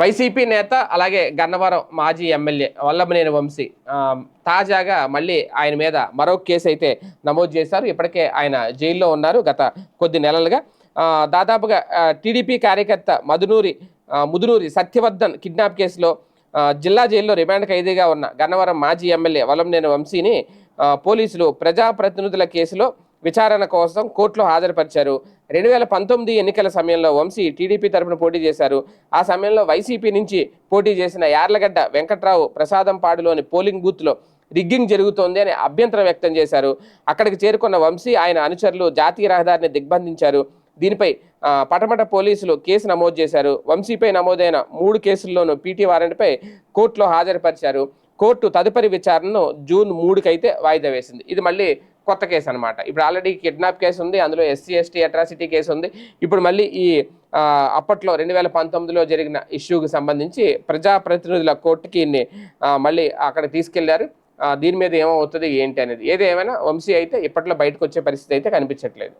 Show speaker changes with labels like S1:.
S1: YCP నేత అలాగే గన్నవరం మాజీ ఎమ్మెల్యే వల్లభనేని వంశీ తాజాగా మళ్ళీ ఆయన మీద మరో కేసు అయితే నమోదు చేశారు. ఇప్పటికే ఆయన జైల్లో ఉన్నారు గత కొద్ది నెలలుగా. దాదాపుగా టీడీపీ కార్యకర్త మధునూరి ముదునూరి సత్యవర్ధన్ కిడ్నాప్ కేసులో జిల్లా జైల్లో రిమాండ్ ఖైదీగా ఉన్న గన్నవరం మాజీ ఎమ్మెల్యే వలంనేని వంశీని పోలీసులు ప్రజాప్రతినిధుల కేసులో విచారణ కోసం కోర్టులో హాజరుపరిచారు. రెండు వేల పంతొమ్మిది ఎన్నికల సమయంలో వంశీ టీడీపీ తరపున పోటీ చేశారు. ఆ సమయంలో వైసీపీ నుంచి పోటీ చేసిన యార్లగడ్డ వెంకట్రావు ప్రసాదంపాడులోని పోలింగ్ బూత్లో రిగ్గింగ్ జరుగుతోంది అని అభ్యంతరం వ్యక్తం చేశారు. అక్కడికి చేరుకున్న వంశీ ఆయన అనుచరులు జాతీయ రహదారిని దిగ్బంధించారు. దీనిపై పటమట పోలీసులు కేసు నమోదు చేశారు. వంశీపై నమోదైన మూడు కేసుల్లోనూ పీటీ వారెంట్పై కోర్టులో హాజరుపరిచారు. కోర్టు తదుపరి విచారణను జూన్ మూడుకైతే వాయిదా వేసింది. ఇది మళ్ళీ కొత్త కేసు అనమాట ఇప్పుడు ఆల్రెడీ కిడ్నాప్ కేసు ఉంది అందులో ఎస్సీ ఎస్టీ అట్రాసిటీ కేసు ఉంది. ఇప్పుడు మళ్ళీ ఈ అప్పట్లో రెండు వేల పంతొమ్మిదిలో జరిగిన ఇష్యూకి సంబంధించి ప్రజాప్రతినిధుల కోర్టుకి మళ్ళీ అక్కడ తీసుకెళ్ళారు. దీని మీద ఏమవుతుంది ఏంటి అనేది. ఏది ఏమైనా వంశీ అయితే ఇప్పట్లో బయటకు వచ్చే పరిస్థితి అయితే కనిపించట్లేదు.